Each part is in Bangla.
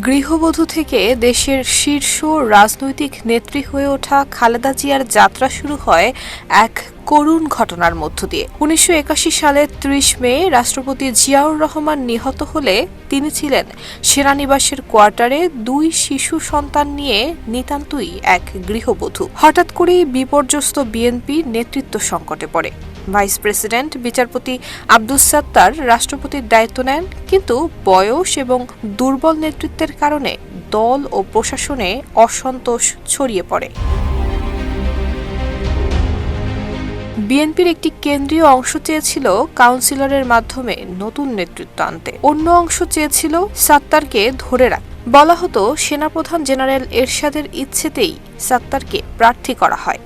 গৃহবধূ থেকে দেশের শীর্ষ রাজনৈতিক নেত্রী হয়ে ওঠা খালেদা জিয়ার যাত্রা শুরু হয় এক করুণ ঘটনার মধ্য দিয়ে। উনিশশো একাশি সালের ত্রিশ মে রাষ্ট্রপতি জিয়াউর রহমান নিহত হলে তিনি ছিলেন সেনানিবাসের কোয়ার্টারে দুই শিশু সন্তান নিয়ে নিতান্তই এক গৃহবধূ। হঠাৎ করেই বিপর্যস্ত বিএনপি নেতৃত্ব সংকটে পড়ে। ভাইস প্রেসিডেন্ট বিচারপতি আব্দুস সাত্তার রাষ্ট্রপতির দায়িত্ব নেন, কিন্তু বয়স এবং দুর্বল নেতৃত্বের কারণে দল ও প্রশাসনে অসন্তোষ ছড়িয়ে পড়ে। বিএনপির একটি কেন্দ্রীয় অংশ চেয়েছিল কাউন্সিলরের মাধ্যমে নতুন নেতৃত্ব আনতে। অন্য অংশ চেয়েছিল সাত্তারকে ধরে রাখ বলা হতো, সেনাপ্রধান জেনারেল এরশাদের ইচ্ছেতেই সাত্তারকে প্রার্থী করা হয়।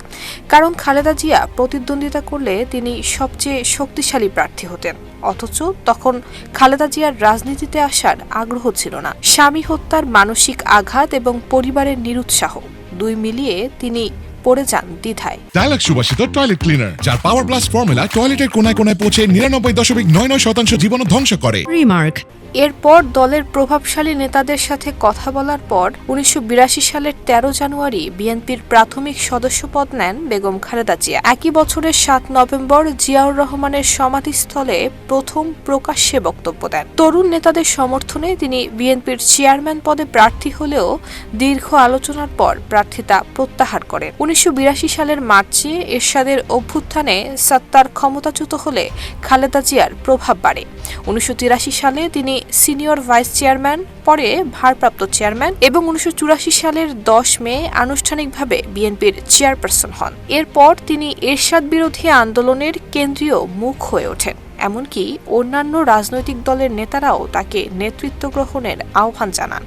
কারণ খালেদা জিয়া প্রতিদ্বন্দ্বিতা করলে তিনি সবচেয়ে শক্তিশালী প্রার্থী হতেন। অথচ তখন খালেদা জিয়ার রাজনীতিতে আসার আগ্রহ ছিল না। স্বামী হত্যার মানসিক আঘাত এবং পরিবারের নিরুৎসাহ, দুই মিলিয়ে তিনি পড়ে যান দ্বিধায়। ডায়লগ সুবাসিত টয়লেট ক্লিনার যার পাওয়ার প্লাস ফর্মুলা টয়লেটের কোনায় কোনায় পৌঁছে নিরানব্বই দশমিক নয় নয় শতাংশ জীবন ধ্বংস করে। Remark. এরপর দলের প্রভাবশালী নেতাদের সাথে কথা বলার পর উনিশশো সালের ১৩ জানুয়ারি বিএনপির প্রাথমিক সদস্যপদ নেন বেগম খালেদা জিয়া। একই বছরের সাত নভেম্বর জিয়াউর রহমানের সমাধিস্থলে প্রথম প্রকাশ্যে বক্তব্য দেন। তরুণ নেতাদের সমর্থনে তিনি বিএনপির চেয়ারম্যান পদে প্রার্থী হলেও দীর্ঘ আলোচনার পর প্রার্থিতা প্রত্যাহার করেন। উনিশশো বিরাশি সালের মার্চে এরশাদের অভ্যুত্থানে সত্তার ক্ষমতাচ্যুত হলে খালেদা জিয়ার প্রভাব বাড়ে। উনিশশো তিরাশি সালে তিনি সিনিয়র ভাইস চেয়ারম্যান, পরে ভারপ্রাপ্ত চেয়ারম্যান এবং উনিশশো চুরাশি সালের দশ মে আনুষ্ঠানিকভাবে বিএনপির চেয়ারপারসন হন। এরপর তিনি এরশাদ বিরোধী আন্দোলনের কেন্দ্রীয় মুখ হয়ে ওঠেন। এমনকি অন্যান্য রাজনৈতিক দলের নেতারাও তাকে নেতৃত্ব গ্রহণের আহ্বান জানান।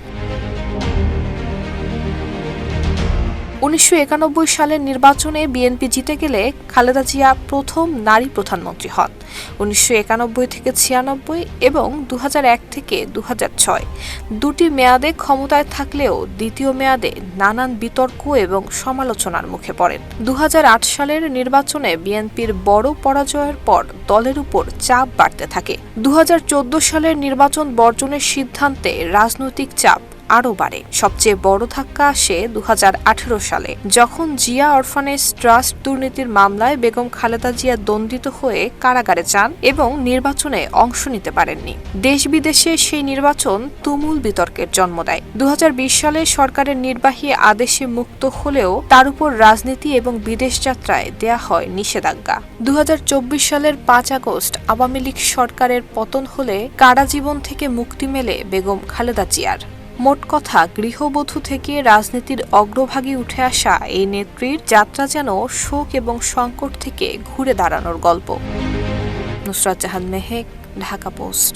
উনিশশো একানব্বই সালের নির্বাচনে বিএনপি জিতে গেলে খালেদা জিয়া প্রথম নারী প্রধানমন্ত্রী হন। উনিশশো একানব্বই থেকে ছিয়ানব্বই এবং দু হাজার এক থেকে দু হাজার ছয়। দুটি মেয়াদে ক্ষমতায় থাকলেও দ্বিতীয় মেয়াদে নানান বিতর্ক এবং সমালোচনার মুখে পড়েন। দু হাজার আট সালের নির্বাচনে বিএনপির বড় পরাজয়ের পর দলের উপর চাপ বাড়তে থাকে। দু হাজার চোদ্দ সালের নির্বাচন বর্জনের সিদ্ধান্তে রাজনৈতিক চাপ আরও বাড়ে। সবচেয়ে বড় ধাক্কা আসে দু হাজার আঠেরো সালে, যখন জিয়া অরফানেজ ট্রাস্ট দুর্নীতির মামলায় বেগম খালেদা জিয়া দণ্ডিত হয়ে কারাগারে যান এবং নির্বাচনে অংশ নিতে পারেননি। দেশ বিদেশে সেই নির্বাচন তুমুল বিতর্কের জন্ম দেয়। দু হাজার বিশ সালে সরকারের নির্বাহী আদেশে মুক্ত হলেও তার উপর রাজনীতি এবং বিদেশ যাত্রায় দেয়া হয় নিষেধাজ্ঞা। দু হাজার চব্বিশ সালের পাঁচ আগস্ট আওয়ামী লীগ সরকারের পতন হলে কারাজীবন থেকে মুক্তি মেলে বেগম খালেদা জিয়ার। মোট কথা, গৃহবধূ থেকে রাজনীতির অগ্রভাগে উঠে আসা এই নেত্রীর যাত্রা যেন শোক এবং সংকট থেকে ঘুরে দাঁড়ানোর গল্প। নুসরাত জাহান মেহেক, ঢাকা পোস্ট।